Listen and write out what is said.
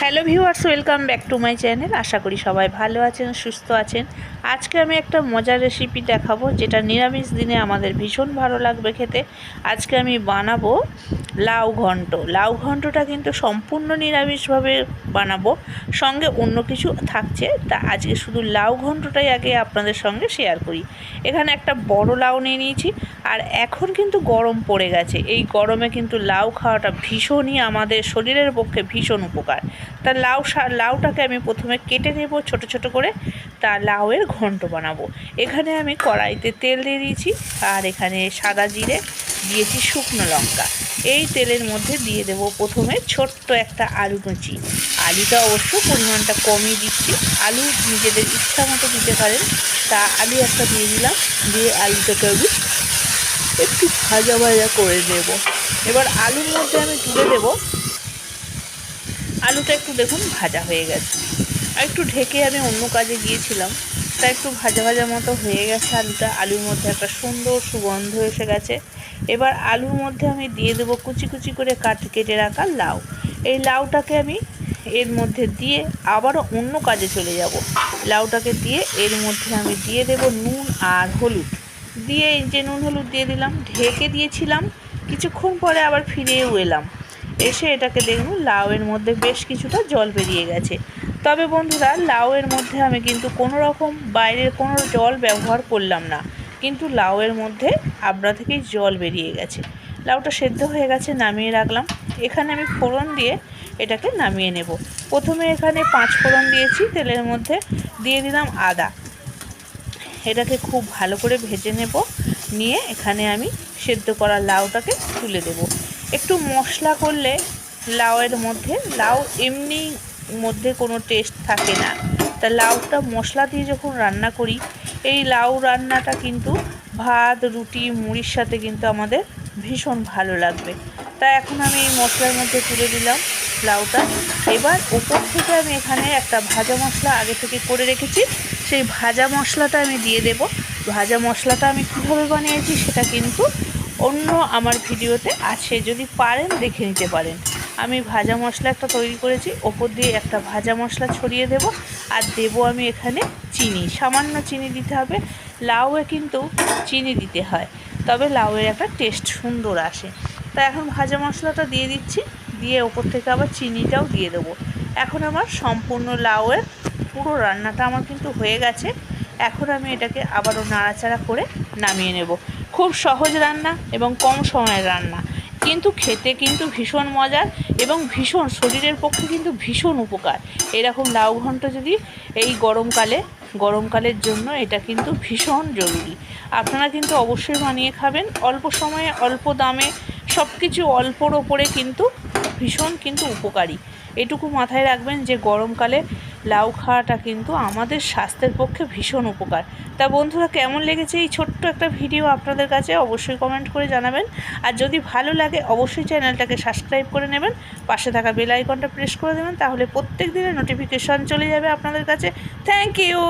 Hello viewers, welcome back to my channel. আশা করি সবাই ভালো আছেন, সুস্থ আছেন। আজকে আমি একটা মজার রেসিপি দেখাবো, যেটা নিরামিষ দিনে আমাদের ভীষণ ভালো লাগবে খেতে। আজকে আমি বানাবো লাউ ঘন্ট। লাউ ঘন্টটা কিন্তু সম্পূর্ণ নিরামিষভাবে বানাবো, সঙ্গে অন্য কিছু থাকছে। তা আজকে শুধু লাউ ঘন্টটাই আগে আপনাদের সঙ্গে শেয়ার করি। এখানে একটা বড় লাউ নিয়ে নিয়েছি, আর এখন কিন্তু গরম পড়ে গেছে। এই গরমে কিন্তু লাউ খাওয়াটা ভীষণই আমাদের শরীরের পক্ষে ভীষণ উপকার। তা লাউ লাউটাকে আমি প্রথমে কেটে নেব, ছোট ছোট করে। তা লাউয়ের ঘন্ট বানাবো। এখানে আমি কড়াইতে তেল দিয়ে দিয়েছি, আর এখানে সাদা জিরে, দিয়েছি শুকনো লঙ্কা। এই তেলের মধ্যে দিয়ে দেব প্রথমে ছোট্ট একটা আলু কুচি। আলুটা অবশ্য পরিমাণটা কমই দিচ্ছি। আলু নিজেদের ইচ্ছা মতো দিতে পারেন। তা আলু একটা দিয়ে দিলাম, দিয়ে আলুটাকে আমি একটু ভাজা ভাজা করে দেব। এবার আলুর মধ্যে আমি তুলে দেবো আলুটা একটু দেখুন ভাজা হয়ে গেছে। আর একটু ঢেকে আমি অন্য কাজে গিয়েছিলাম, তা একটু ভাজা ভাজা মতো হয়ে গেছে আলুটা। আলুর মধ্যে একটা সুন্দর সুগন্ধ এসে গেছে। এবার আলুর মধ্যে আমি দিয়ে দেবো কুচি কুচি করে কাট কেটে রাখা লাউ। এই লাউটাকে আমি এর মধ্যে দিয়ে আবারও অন্য কাজে চলে যাব। লাউটাকে দিয়ে এর মধ্যে আমি দিয়ে দেব নুন আর হলুদ। দিয়ে যে নুন হলুদ দিয়ে দিলাম, ঢেকে দিয়েছিলাম। কিছুক্ষণ পরে আবার ফিরেও এলাম। এসে এটাকে দেখুন, লাউয়ের মধ্যে বেশ কিছুটা জল বেরিয়ে গেছে। তবে বন্ধুরা, লাউয়ের মধ্যে আমি কিন্তু কোনো রকম বাইরের কোনো জল ব্যবহার করলাম না। কিন্তু লাউয়ের মধ্যে আবড়া থেকেই জল বেরিয়ে গেছে। লাউটা সেদ্ধ হয়ে গেছে, নামিয়ে রাখলাম। এখানে আমি ফোড়ন দিয়ে এটাকে নামিয়ে নেব। প্রথমে এখানে পাঁচ ফোড়ন দিয়েছি, তেলের মধ্যে দিয়ে দিলাম আদা। এটাকে খুব ভালো করে ভেজে নেব। নিয়ে এখানে আমি সেদ্ধ করা লাউটাকে তুলে দেব। একটু মশলা করলে লাউয়ের মধ্যে, লাউ এমনি মধ্যে কোনো টেস্ট থাকে না। তা লাউটা মশলা দিয়ে যখন রান্না করি, এই লাউ রান্নাটা কিন্তু ভাত, রুটি, মুড়ির সাথে কিন্তু আমাদের ভীষণ ভালো লাগবে। তা এখন আমি এই মশলার মধ্যে তুলে দিলাম লাউটা। এবার ওপর থেকে আমি এখানে একটা ভাজা মশলা আগে থেকে করে রেখেছি। সেই ভাজা মশলাটা আমি দিয়ে দেব। ভাজা মশলাটা আমি কীভাবে বানিয়েছি সেটা কিন্তু অন্য আমার ভিডিওতে আছে, যদি পারেন দেখে নিতে পারেন। আমি ভাজা মশলা একটা তৈরি করেছি, ওপর দিয়ে একটা ভাজা মশলা ছড়িয়ে দেব, আর দেব আমি এখানে চিনি। সামান্য চিনি দিতে হবে, লাউয়ে কিন্তু চিনি দিতে হয়, তবে লাউয়ের একটা টেস্ট সুন্দর আসে। তা এখন ভাজা মশলাটা দিয়ে দিচ্ছি, দিয়ে ওপর থেকে আবার চিনিটাও দিয়ে দেবো। এখন আমার সম্পূর্ণ লাউয়ের পুরো রান্নাটা আমার কিন্তু হয়ে গেছে। এখন আমি এটাকে আবারও নাড়াচাড়া করে নামিয়ে নেব। খুব সহজ রান্না এবং কম সময়ের রান্না। কিন্তু খেতে কিন্তু ভীষণ মজার এবং ভীষণ শরীরের পক্ষে কিন্তু ভীষণ উপকার। এরকম লাউ ঘন্ট যদি এই গরমকালে, গরমকালের জন্য এটা কিন্তু ভীষণ জরুরি। আপনারা কিন্তু অবশ্যই বানিয়ে খাবেন। অল্প সময়ে, অল্প দামে সব কিছু অল্পর ওপরে কিন্তু ভীষণ কিন্তু উপকারী। এটুকু মাথায় রাখবেন যে গরমকালে লাউ খাওয়াটা কিন্তু আমাদের স্বাস্থ্যের পক্ষে ভীষণ উপকার। তা বন্ধুরা, কেমন লেগেছে এই ছোট্ট একটা ভিডিও আপনাদের কাছে? অবশ্যই কমেন্ট করে জানাবেন। আর যদি ভালো লাগে, অবশ্যই চ্যানেলটাকে সাবস্ক্রাইব করে নেবেন। পাশে থাকা বেল আইকনটা প্রেস করে দেবেন, তাহলে প্রত্যেক দিনের নোটিফিকেশন চলে যাবে আপনাদের কাছে। Thank you